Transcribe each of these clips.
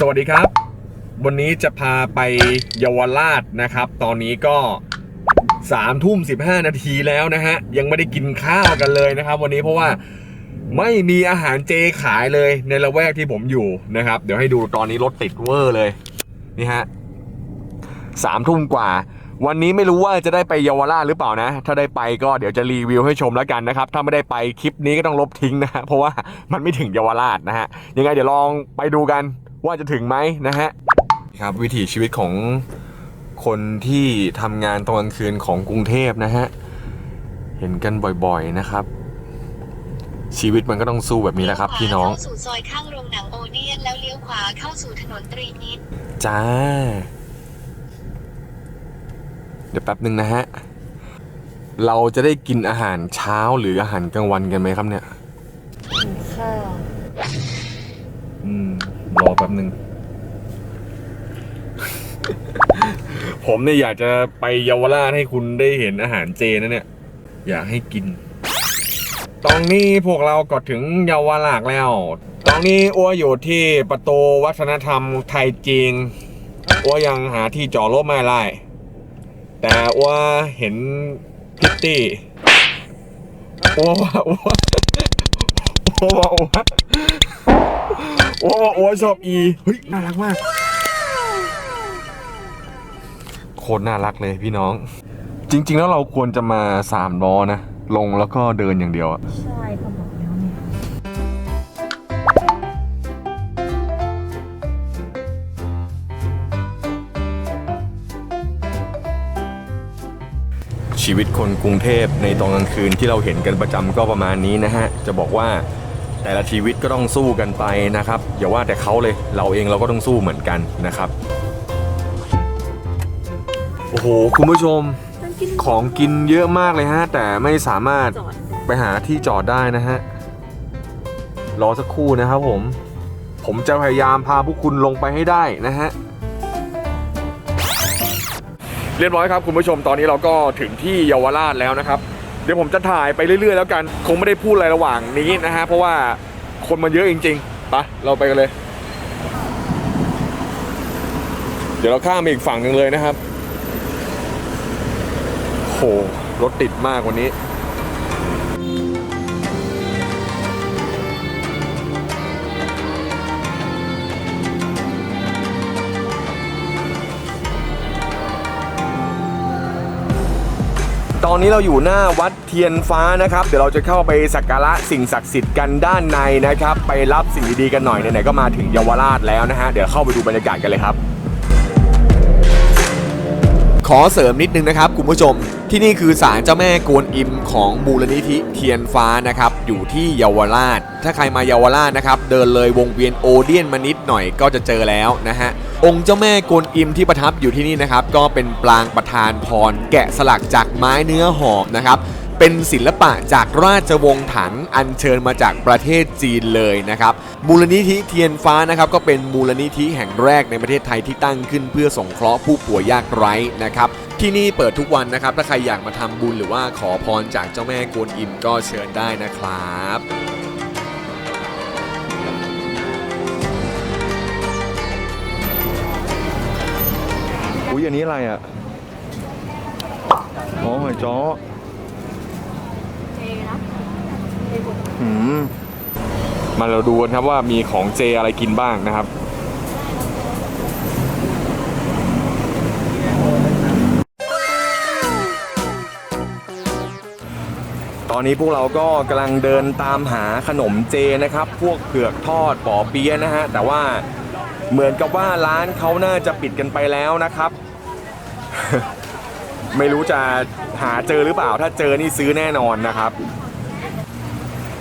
สวัสดีครับ วันนี้จะพาไปเยาวราชนะครับ ตอนนี้ก็สามทุ่มสิบห้านาทีแล้วนะฮะ ยังไม่ได้กินข้าวกันเลยนะครับ วันนี้เพราะว่าไม่มีอาหารเจขายเลยในละแวกที่ผมอยู่นะครับ เดี๋ยวให้ดูตอนนี้รถติดเวอร์เลยนี่ฮะสามทุ่มกว่า วันนี้ไม่รู้ว่าจะได้ไปเยาวราชหรือเปล่านะ ถ้าได้ไปก็เดี๋ยวจะรีวิวให้ชมแล้วกันนะครับ ถ้าไม่ได้ไปคลิปนี้ก็ต้องลบทิ้งนะฮะเพราะว่ามันไม่ถึงเยาวราชนะฮะยังไงเดี๋ยวลองไปดูกัน ว่าจะถึงไหมนะฮะครับวิถีชีวิตของคนที่ทำงานตอนกลางคืนของกรุงเทพนะฮะ เห็นกันบ่อยๆนะครับ ชีวิตมันก็ต้องสู้แบบนี้แหละครับ พี่น้องเข้าสู่ซอยข้างโรงหนังโอเนียนแล้วเลี้ยวขวาเข้าสู่ถนนตรีมิตรจ้า เดี๋ยวแป๊บหนึ่งนะฮะ เราจะได้กินอาหารเช้าหรืออาหารกลางวันกันไหมครับเนี่ย อืมรอแป๊บหนึ่ง ผมเนี่ยอยากจะไปเยาวราชให้คุณได้เห็นอาหารเจนะเนี่ย อยากให้กิน ตอนนี้พวกเราก็ถึงเยาวราชแล้ว ตอนนี้อ้วอยู่ที่ประตูวัฒนธรรมไทยจีนอ้วยังหาที่จอดรถไม่ได้แต่อ้วเห็นพิตตี้อ้วว่าอ้ว อ้วว่าอ้วโอ้โอ้ชอบอีเฮ้ยน่ารักมาก โคตรน่ารักเลยพี่น้อง จริง ๆ แล้วเราควรจะมาสามล้อนะ ลงแล้วก็เดินอย่างเดียวอะใช่เขาบอกแล้วเนี่ยชีวิตคนกรุงเทพในตอนกลางคืนที่เราเห็นกันประจำก็ประมาณนี้นะฮะ จะบอกว่า แต่ละชีวิตก็ต้องสู้กันไปนะครับอย่าว่าแต่เขาเลยเราเองเราก็ต้องสู้เหมือนกันนะครับโอ้โหคุณผู้ชมของกินเยอะมากเลยฮะ แต่ไม่สามารถไปหาที่จอดได้นะฮะรอสักครู่นะครับผม ผมจะพยายามพาพวกคุณลงไปให้ได้นะฮะเรียบร้อยครับคุณผู้ชมตอนนี้เราก็ถึงที่เยาวราชแล้วนะครับ ดี๋ยวผมจะถ่ายไปเรื่อย ๆ แล้วกัน คงไม่ได้พูดอะไรระหว่างนี้นะฮะ เพราะว่าคนมันเยอะจริงๆปะเราไปกันเลย เดี๋ยวเราข้ามไปอีกฝั่งหนึ่งเลยนะครับ โห รถติดมากวันนี้ ตอนนี้เราอยู่หน้าวัดเทียนฟ้านะครับ เดี๋ยวเราจะเข้าไปสักการะสิ่งศักดิ์สิทธิ์กันด้านในนะครับ ไปรับสิ่งดีๆกันหน่อยไหนๆก็มาถึงเยาวราชแล้วนะฮะเดี๋ยวเข้าไปดูบรรยากาศกันเลยครับ ขอเสริมนิดนึงนะครับคุณผู้ชม ที่นี่คือศาลเจ้าแม่กวนอิมของมูลนิธิเทียนฟ้านะครับ อยู่ที่เยาวราช ถ้าใครมาเยาวราชนะครับ เดินเลยวงเวียนโอเดียนมานิดหน่อยก็จะเจอแล้วนะฮะ องค์เจ้าแม่กวนอิมที่ประทับอยู่ที่นี่นะครับ ก็เป็นปรางประธานพรแกะสลักจากไม้เนื้อหอมนะครับ เป็นศิลปะจากราชวงศ์ถังอัญเชิญมาจากประเทศจีนเลยนะครับ มูลนิธิเทียนฟ้านะครับก็เป็นมูลนิธิแห่งแรกในประเทศไทยที่ตั้งขึ้นเพื่อสงเคราะห์ผู้ป่วยยากไร้นะครับที่นี่เปิดทุกวันนะครับ ถ้าใครอยากมาทำบุญหรือว่าขอพรจากเจ้าแม่กวนอิมก็เชิญได้นะครับอุ้ยอันนี้อะไรอะ อ๋อหอยจ้อ หืมมาเราดูกันครับว่ามีของเจอะไรกินบ้างนะครับ ตอนนี้พวกเราก็กำลังเดินตามหาขนมเจนะครับ พวกเผือกทอดปอเปี๊ยะนะฮะ แต่ว่าเหมือนกับว่าร้านเขาน่าจะปิดกันไปแล้วนะครับ ไม่รู้จะหาเจอหรือเปล่า ถ้าเจอนี่ซื้อแน่นอนนะครับ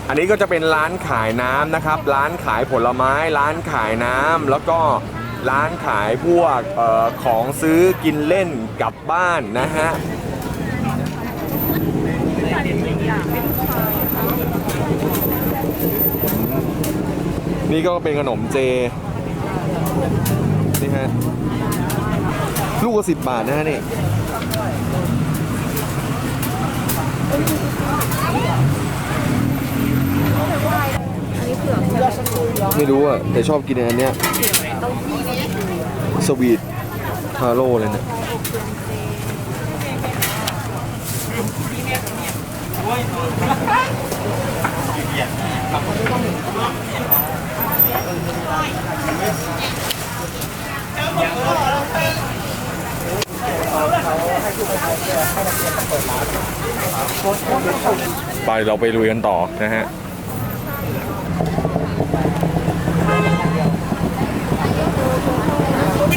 อันนี้ก็จะเป็นร้านขายน้ำนะครับ ร้านขายผลไม้ ร้านขายน้ำแล้วก็ร้านขายพวกออของซื้อกินเล่นกลับบ้านนะฮะนี่ก็เป็นขนมเจ นี่ฮะ ลูกละสิบบาทนะฮะนี่ อันนี้คือ ไม่รู้อะ แต่ชอบกินอันเนี้ยสวีททาโร่เลยเนี่ย ไปเราไปลุยกันต่อนะฮะ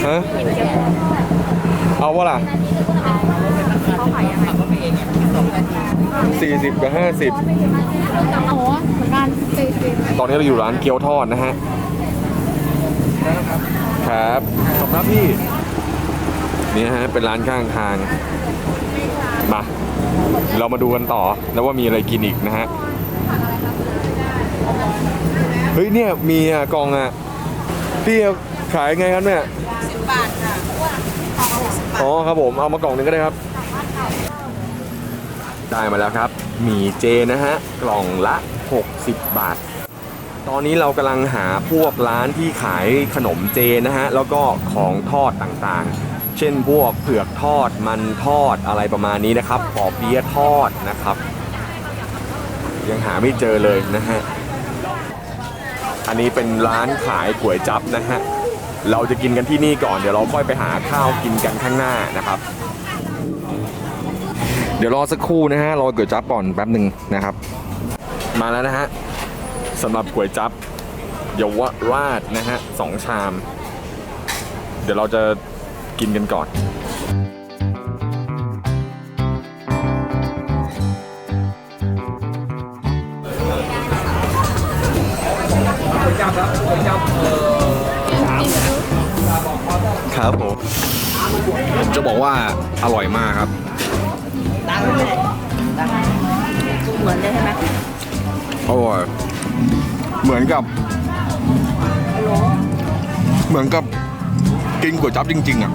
ฮะเอาวะล่ะสี่สิบกับห้าสิบโอ้เหมือนกันสี่สิบตอนนี้เราอยู่ร้านเกี๊ยวทอดนะฮะ ครับ ขอบคุณครับพี่ นี่ฮะ เป็นร้านข้างทาง มา เรามาดูกันต่อแล้วว่ามีอะไรกินอีกนะฮะ เฮ้ยเนี่ยมีอะกล่องอะ พี่ขายไงครับเนี่ยสิบบาทค่ะอ๋อครับผมเอามากล่องหนึงก็ได้ครับ ได้มาแล้วครับหมี่เจนะฮะกล่องละ 60 บาท ตอนนี้เรากำลังหาพวกร้านที่ขายขนมเจนะฮะแล้วก็ของทอดต่างๆ เช่นพวกเผือกทอดมันทอดอะไรประมาณนี้นะครับปอเปี๊ยะทอดนะครับ ยังหาไม่เจอเลยนะฮะอันนี้เป็นร้านขายก๋วยจั๊บนะฮะเราจะกินกันที่นี่ก่อนเดี๋ยวเราค่อยไปหาข้าวกินกันข้างหน้านะครับ เดี๋ยวรอสักครู่นะฮะรอก๋วยจั๊บก่อนแป๊บหนึ่งนะครับ มาแล้วนะฮะสำหรับก๋วยจั๊บเยาวราชนะฮะสองชาม เดี๋ยวเราจะ กินกันก่อนครับผมผมจะบอกว่าอร่อยมากครับเหมือนเลยใช่ไหมอร่อยเหมือนกับ เหมือนกับกินก๋วยจั๊บจริง ๆ อะ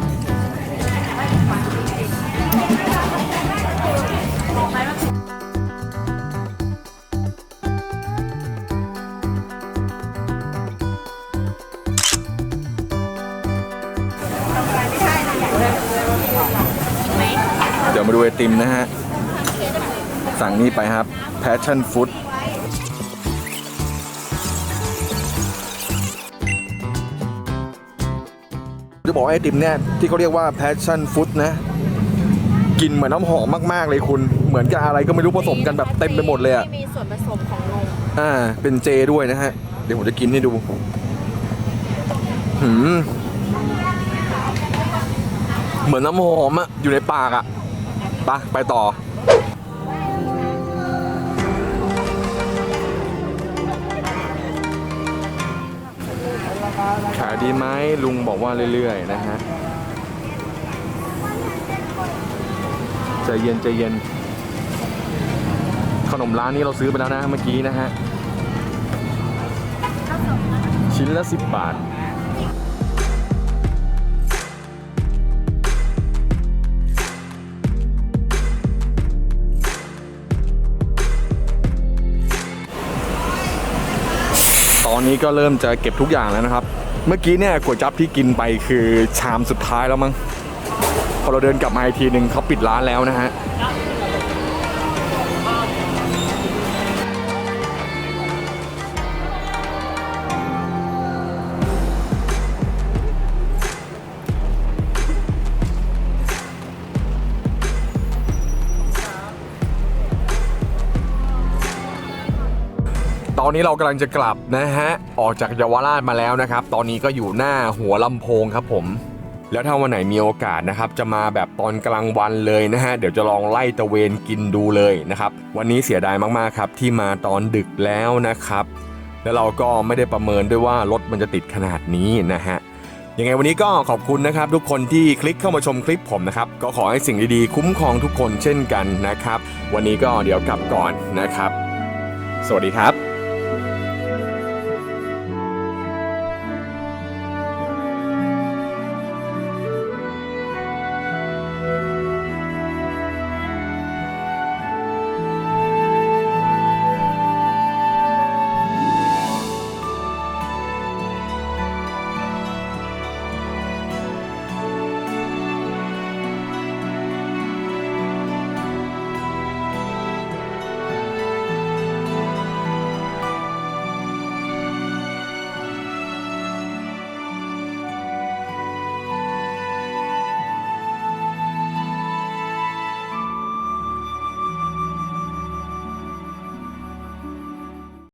ดี๋ยวมาดูไอติมนะฮะ สั่งนี่ไปครับ Passion Food จะบอกว่าไอติมเนี่ยที่เขาเรียกว่า passion fruit นะกินเหมือนน้ำหอมมากๆเลยคุณ เหมือนกับอะไรก็ไม่รู้ผสมกันแบบเต็มไปหมดเลยอะไม่มีส่วนผสมของนมอ่า เป็นเจด้วยนะฮะ เดี๋ยวผมจะกินให้ดู หืม เหมือนน้ำหอมอะอยู่ในปากอะ ไปไปต่อ ขายดีไหมลุงบอกว่าเรื่อยๆ นะฮะใจเย็นใจเย็น ขนมร้านนี้เราซื้อไปแล้วนะเมื่อกี้นะฮะ ชิ้นละ 10 บาท อนนี้ก็เริ่มจะเก็บทุกอย่างแล้วนะครับ เมื่อกี้เนี่ยก๋วยจั๊บที่กินไปคือชามสุดท้ายแล้วมั้งพอเราเดินกลับมาอีกทีหนึ่งเขาปิดร้านแล้วนะฮะ ตอนนี้เรากำลังจะกลับนะฮะ ออกจากเยาวราชมาแล้วนะครับ ตอนนี้ก็อยู่หน้าหัวลำโพงครับผม แล้วถ้าวันไหนมีโอกาสนะครับ จะมาแบบตอนกลางวันเลยนะฮะ เดี๋ยวจะลองไล่ตะเวนกินดูเลยนะครับ วันนี้เสียดายมากๆครับ ที่มาตอนดึกแล้วนะครับ แล้วเราก็ไม่ได้ประเมินด้วยว่ารถมันจะติดขนาดนี้นะฮะยังไงวันนี้ก็ขอบคุณนะครับ ทุกคนที่คลิกเข้ามาชมคลิปผมนะครับ ก็ขอให้สิ่งดีๆ คุ้มครองทุกคนเช่นกันนะครับ วันนี้ก็เดี๋ยวกลับก่อนนะครับ สวัสดีครับ